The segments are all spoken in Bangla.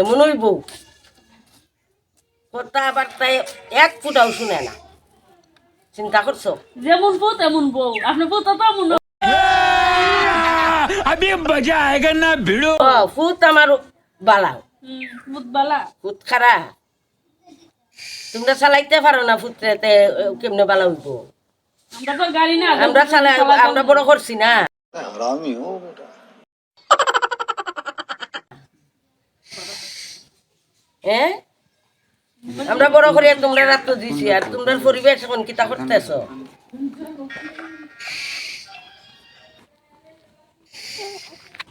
এমনই বউ কথাবার্তায় এক ফুটাও শুনে না। চিন্তা করছ? যেমন বউ তেমন বউ। আপনার বউ আমি না ভিড়ো আমার বালা। বালা। খারা। তোমরা চালাইতে পারো না ফুটতে কেমনে বালা হইব? আমরা তো গাড়ি না আমরা চালাই আমরা বড় করছি না। হ্যাঁ আমরা বড় করে তোমরা রাত্র দিছি আর তোমরা পরিবেশ এখন কিতা করতেছ?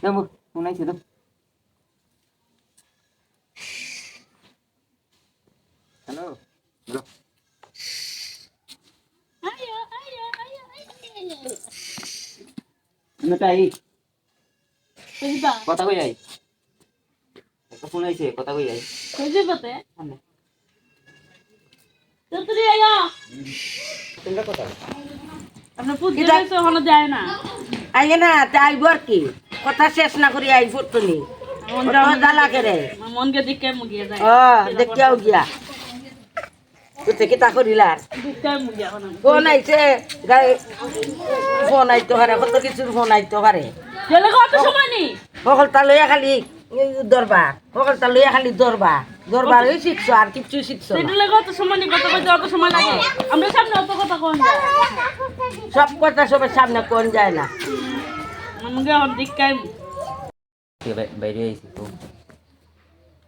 দেবো শোনাইছে তো। হ্যালো তাই কথা কই যাই ফোন আইছে কথা কই আইয়া। তোমরা কোথায় আপনি হলো যায় না। আইয়ে না তা আইব আর কি? কথা শেষ না করি আইব তুমি জ্বালা কেরে আমার মনকে দিকে মুগিয়ে যায়। ও দেখিয়াও গিয়া। তুই কিতা করিলার ফোন আইছে ফোন আইতে পারে কত কিছুর ফোন আইতে পারে। গেলে কত সময় নেই। সকলটা লইয়া খালি। এই দরবা সকলটা লইয়া খালি দরবা। দরবার ওই শিখছো আর কিছু শিখছো। সেটা লাগে কত সময় নেই কত কত অত সময় লাগে। আমরা সামনে অত কথা কোন যায়। সব কথা সবার সামনে কোন যায় না। আমাকে এখন দিকে বাইরে আইছি? তো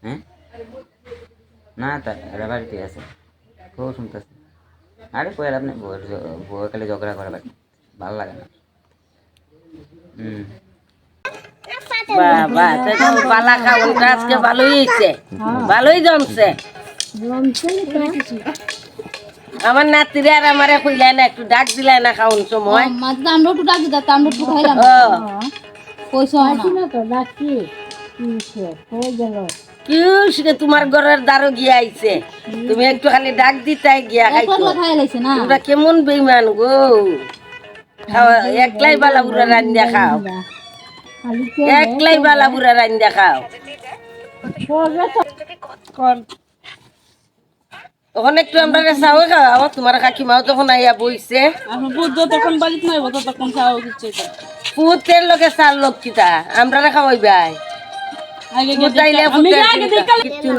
হ্যাঁ? না তা এরা বাড়িতে আছে। খুব শুনতেছে। আরে কই আর আপনি বউয়ের জ- বউয়ের কালে ঝগড়া করা বাকি ভালো লাগে না। হুম। বাবা পালা খাওয়ানটা আজকে ভালোই হয়েছে। ভালোই জমছে। আমার নাতিরে আর আমারে কইলাই না একটু ডাক দিলাই না সময়। মাঝে আমরা একটু ডাকি আমরা একটু খাইলাম। হয় না। কি হইছে তোমার ঘরের দ্বারও গিয়া আইছে। তুমি একটু খালি ডাক দিতাই গিয়া খাইতো একলা খাই লাইছে তোমরা কেমন বেইমান গো? খাওয়া একলাই বালা বুড়া রান্না খাও। একলাই বালা বুড়া রান্না খাও। তখন একটু আমরা চাও খাওয়াও তোমার কাকিমাও তখন আইয়া বইছে। বাড়িতে নাই খাওয়া পুতের লোকে চার লোক কিতা? আমরা খাওয়াই ভাই। আমি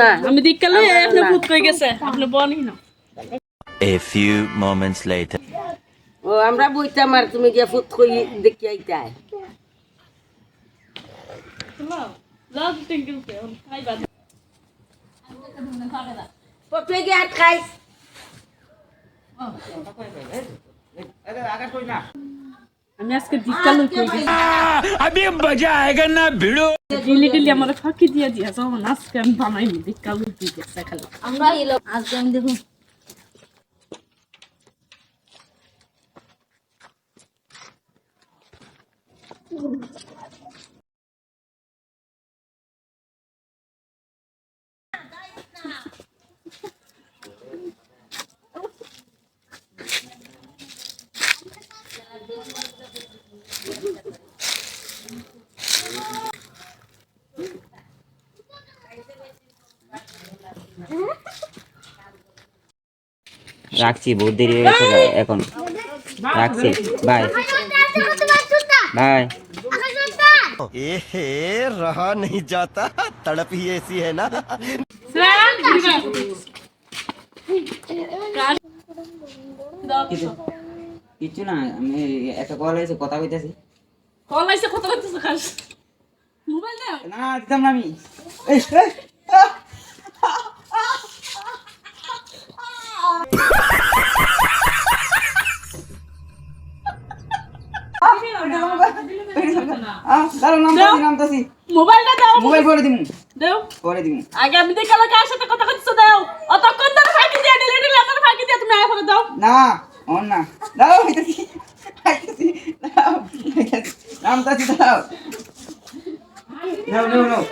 না। আমি দিকালে আপনি ভূত কই গেছে। আপনি বনি না A few moments later. ও আমরা বইতাম আর তুমি গিয়া ফুট কই দেখি আইতাই love. Love single film. Hi, bud. পটলে কি আট খাইস আমি আজকে দিকাল কই আমি মজা আয়েগা না ভিড়ো ডিলি ডিলি আমার ফাঁকি দিয়ে দিয়া যাও না আজকে আমি বানাই নি দিকাল দিয়ে গেছে খালি আমরা এলো আজকে আমি দেখুন Thank you. রাখছি বহুত দেরি হয়ে গেছে এখন। রাখছি বাই বাই কিছু না আমি একটা কল হয়েছে কথা কইতেছি। কল আইছে কত করতেছ খাস? মোবাইল দাও। না দিতাম না আমি। নামতাছি মোবাইলটা দাও মোবাইল পরে দিমু। দাও। পরে দিমু। আগে আমি দেখালে কার সাথে কথা কইছো দাও। অতক্ষণ ধরে ফাঁকি দিয়ে ডিলি আমার ফাঁকি দিয়ে তুমি আয় দাও। না অন না। দাও হইতাছি নামতাছি দাও নাও নাও নাও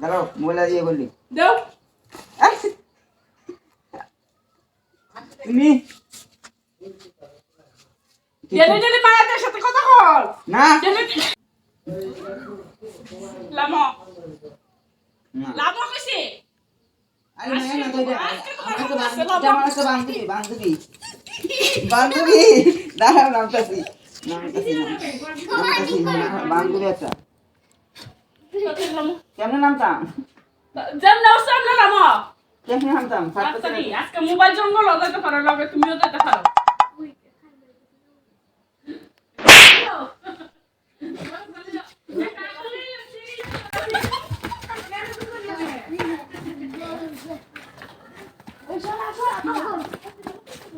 দাঁড়াও মোবাইল দিয়ে বললি দাও তুমি ডিলি ডিলি মারাদের সাথে কথা কর না ডিলি লামো লাভ কইছি আরে না না তো আজকে তোমার বান্ধবী বান্ধবী বান্ধবী দাঁড়াও নামতাছি। নামতাছি বান্ধবী একটা। কেমনে নামতাম? যেন নাও সামনে নামো। কেমনে নামতাম? আচ্ছা আজকে মোবাইল জঙ্গল লগাইতে পারো লগে তুমিও যেতে পারো না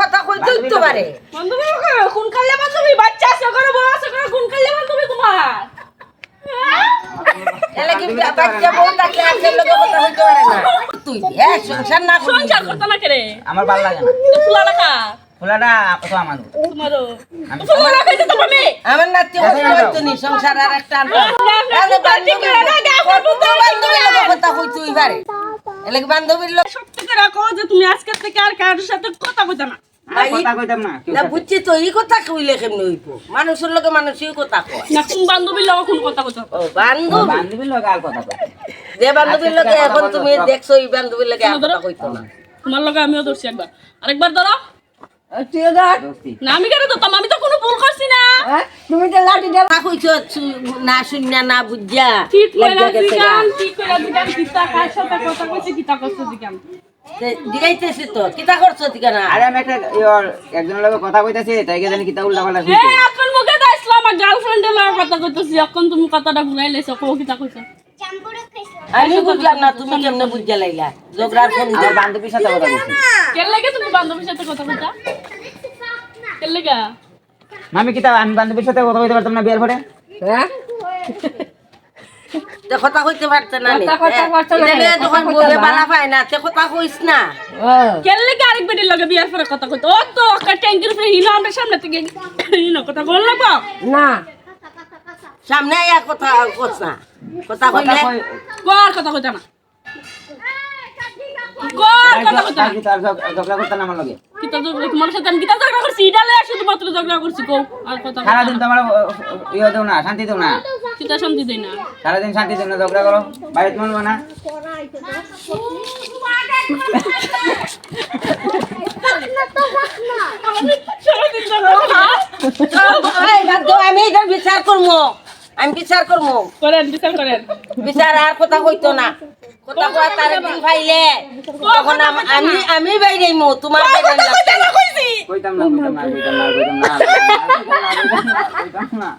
কথা তো পারে। বান্ধবী। কোন কালে বান্ধবী বাচ্চা আছে করে আছে করে কোন কালে বান্ধবী তোমার। হ্যাঁ? আমার ভালো লাগে না। তো আমার নাতি সংসার আর একটা কথা কই তুই পারে এলে কি বান্ধবীর লোক সত্যি করে রাখো যে তুমি আজকে থেকে আর কারোর সাথে কথা বলতে না। আর কথা কইতাম না কেউ না সাথে। বুঝছি তো এই কথা কইলে কেমনে হইব? মানুষের লোকে মানুষই কথা কয়। না কোন বান্ধবীর লগে কোন কথা বলতে ও বান্ধবী? বান্ধবীর লোক আর কথা কই যে বান্ধবীর লোকে এখন তুমি দেখছ এই বান্ধবীর লোকে আর কথা কইতো না। তোমার লগে আমিও ধরছি একবার। আরেকবার ধরো। না আমি কেন ধরতাম আমি তো কোনো ভুল করছি না। তুমি তো লাঠি দিয়ে না কইছো না শুনিয়া না বুঝা ঠিক কইরা লজ্জা গেছে গা। দিগান ঠিক কইরা দিগান কিতা কার সাথে কথা কইছে কিতা করছে দিগান তে- জিগাইতেছি তো কিতা করছ ঠিকানা আরে আমি একটা ইয়র একজনের লগে কথা কইতাছি তাইকে জানি কিতা উল্টা পাল্টা এ এখন মুখে দাইছিল আমার গার্লফ্রেন্ডের লগে কথা কইতেছি এখন তুমি কথাটা ঘুরাই লাইছো কিতা কইছো? আমি বুঝলাম না তুমি কেমনে বুঝা লাইলা? জগরার ফোন আমার বান্ধবীর সাথে কথা কইছি কেন লাগে তুমি বান্ধবীর সাথে কথা কইতা কেন লাগা? মামি কিতা আমি বান্ধবীর সাথে কথা কইতে পারতাম না বিয়ার পরে? হ্যাঁ? তে কথা কইতে পারতে না নি। এটা যখন বলে বালা পায় না তে কথা কইস না। কেন লাগে আরেক বেটির লগে বিয়ার পরে কথা কইতো? ও তো ট্যাঙ্কির হিলো আমরা সামনে থেকে হিলো কথা বল লাগবো না। সামনে আয়া কথা কইস না। কথা কইলে কই- কর কথা কইতা না। কর কথা কইতা না। তার তার ঝগ- ঝগড়া করতাম আমার লগে? কিতা ঝগড়া তোমার সাথে আমি কিতা ঝগড়া করছি? এটা লয়ে শুধুমাত্র ঝগড়া করছি কও। আর কথা কইতা সারাদিন তো আমার দেও না শান্তি দেও না? শান্তি দেই না। সারাদিন শান্তি দেও না ঝগড়া করো। বাড়িতে মানবো না সারাদিন ঝগড়া করি? এই বাদ দাও, আমি বিচার করব। আমি বিচার করব করেন বিচার করেন। বিচার আর কথা কইতো না। কথা কয় তার দিন তখন আম- আমি বাইরে মো তোমার বাইরে না কইতাম না কইতাম না কইতাম না কইতাম না